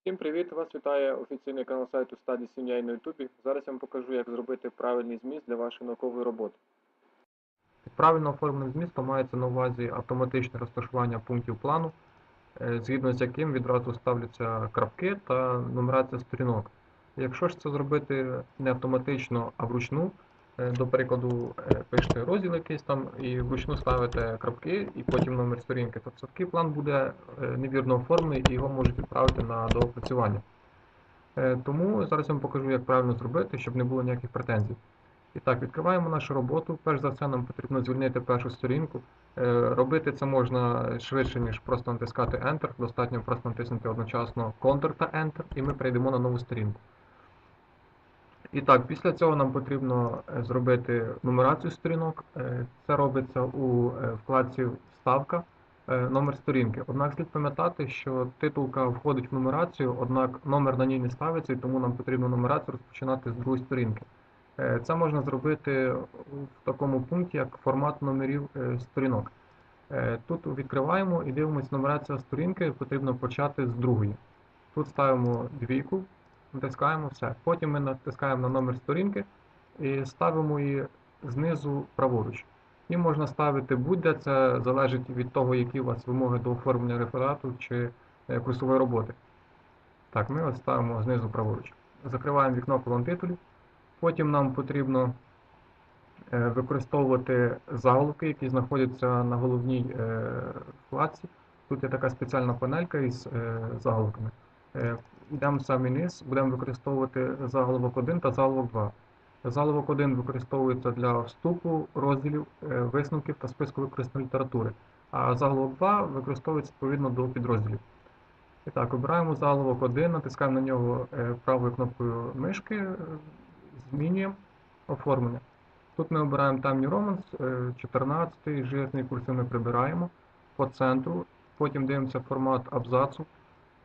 Всім привіт! Вас вітає офіційний канал сайту Сім'я на Ютубі. Зараз я вам покажу, як зробити правильний зміст для вашої наукової роботи. Правильно оформленим змістом мається на увазі автоматичне розташування пунктів плану, е, згідно з яким відразу ставляться крапки та нумерація сторінок. Якщо ж це зробити не автоматично, а вручну, до прикладу, е, пишете розділ якийсь там і вручну ставите крапки і потім номер сторінки, то такий план буде е, невірно оформлений і його можуть відправити на доопрацювання. Е, Тому зараз я вам покажу, як правильно зробити, щоб не було ніяких претензій. І так, відкриваємо нашу роботу. Перш за все, нам потрібно звільнити першу сторінку. Е, Робити це можна швидше, ніж просто натискати Enter. Достатньо просто натиснути одночасно Ctrl та Enter, і ми перейдемо на нову сторінку. І так, після цього нам потрібно е, зробити нумерацію сторінок. Е, Це робиться у е, вкладці Вставка, номер сторінки. Однак слід пам'ятати, що титулка входить в нумерацію, однак номер на ній не ставиться, і тому нам потрібно нумерацію розпочинати з другої сторінки. Це можна зробити в такому пункті, як формат номерів сторінок. Тут відкриваємо і дивимося нумерація сторінки, потрібно почати з другої. Тут ставимо двійку, натискаємо все. Потім ми натискаємо на номер сторінки і ставимо її знизу праворуч. І можна ставити будь-де, це залежить від того, які у вас вимоги до оформлення реферату чи е, курсової роботи. Так, ми ось ставимо знизу праворуч. Закриваємо вікно колон титулів. Потім нам потрібно е, використовувати заголовки, які знаходяться на головній е, вкладці. Тут є така спеціальна панелька із заголовками. Е, Йдемо самий низ, будемо використовувати заголовок 1 та заголовок 2. Заголовок 1 використовується для вступу, розділів, е, висновків та списку використаної літератури, а заголовок 2 використовується відповідно до підрозділів. І так, обираємо заголовок 1, натискаємо на нього е, правою кнопкою мишки, змінюємо оформлення. Тут ми обираємо Time New Romans, 14 жирний курсив ми прибираємо по центру, потім дивимося формат абзацу.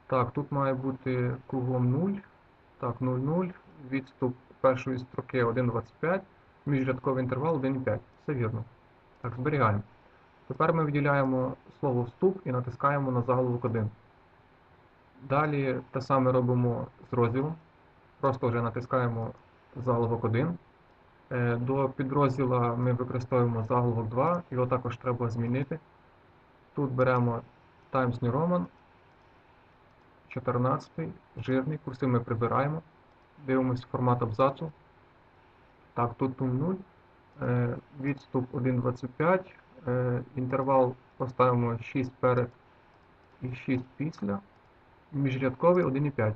Так, тут має бути кругом 0. Так, 0,0, відступ першої строки 1,25, міжрядковий інтервал 1,5. Все вірно. Так, зберігаємо. Тепер ми виділяємо слово вступ і натискаємо на заголовок 1. Далі те саме робимо з розділом. Просто вже натискаємо заголовок 1. Е, До підрозділа ми використовуємо заголовок 2, його також треба змінити. Тут беремо Times New Roman, 14, жирний, курсив ми прибираємо. Дивимось формат абзацу. Так, тут 0,0. Е, Відступ 1,25. Е, Інтервал поставимо 6 перед і 6 після. Міжрядковий 1,5.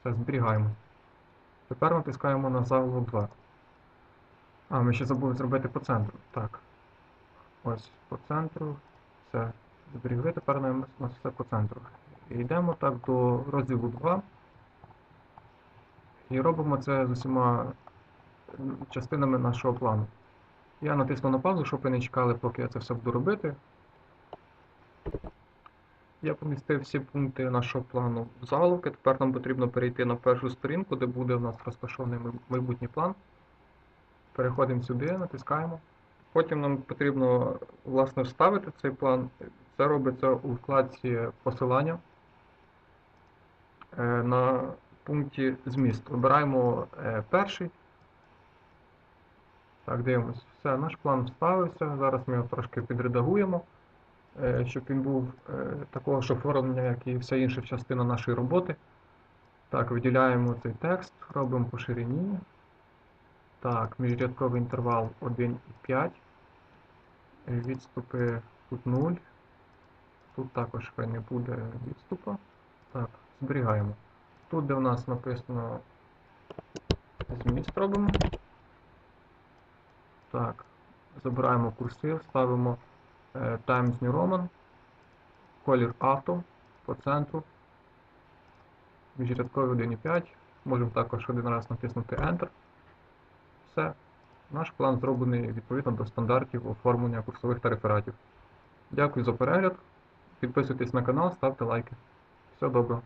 Все, зберігаємо. Тепер натискаємо на заголовок 2. А, ми ще забули зробити по центру. Так. Ось по центру. Все. Зберігли, тепер у нас все по центру. Йдемо так до розділу 2. І робимо це з усіма частинами нашого плану. Я натисну на паузу, щоб ви не чекали, поки я це все буду робити. Я помістив всі пункти нашого плану в заголовки. Тепер нам потрібно перейти на першу сторінку, де буде у нас розташований майбутній план. Переходимо сюди, натискаємо. Потім нам потрібно власне вставити цей план. Це робиться у вкладці посилання на пункті зміст. Вибираємо е, перший. Так, дивимось. Все, наш план вставився. Зараз ми його трошки підредагуємо, е, щоб він був е, такого ж оформлення, як і вся інша частина нашої роботи. Так, виділяємо цей текст, робимо по ширині. Так, міжрядковий інтервал 1,5. Е, Відступи тут 0. Тут також хай не буде відступа. Так, зберігаємо. Тут, де в нас написано зміст робимо. Так, забираємо курсив, ставимо е, Times New Roman, колір авто по центру, міжрядковий 1,5. Можемо також один раз натиснути Enter. Все. Наш план зроблений відповідно до стандартів оформлення курсових та рефератів. Дякую за перегляд. Підписуйтесь на канал, ставте лайки. Все добре.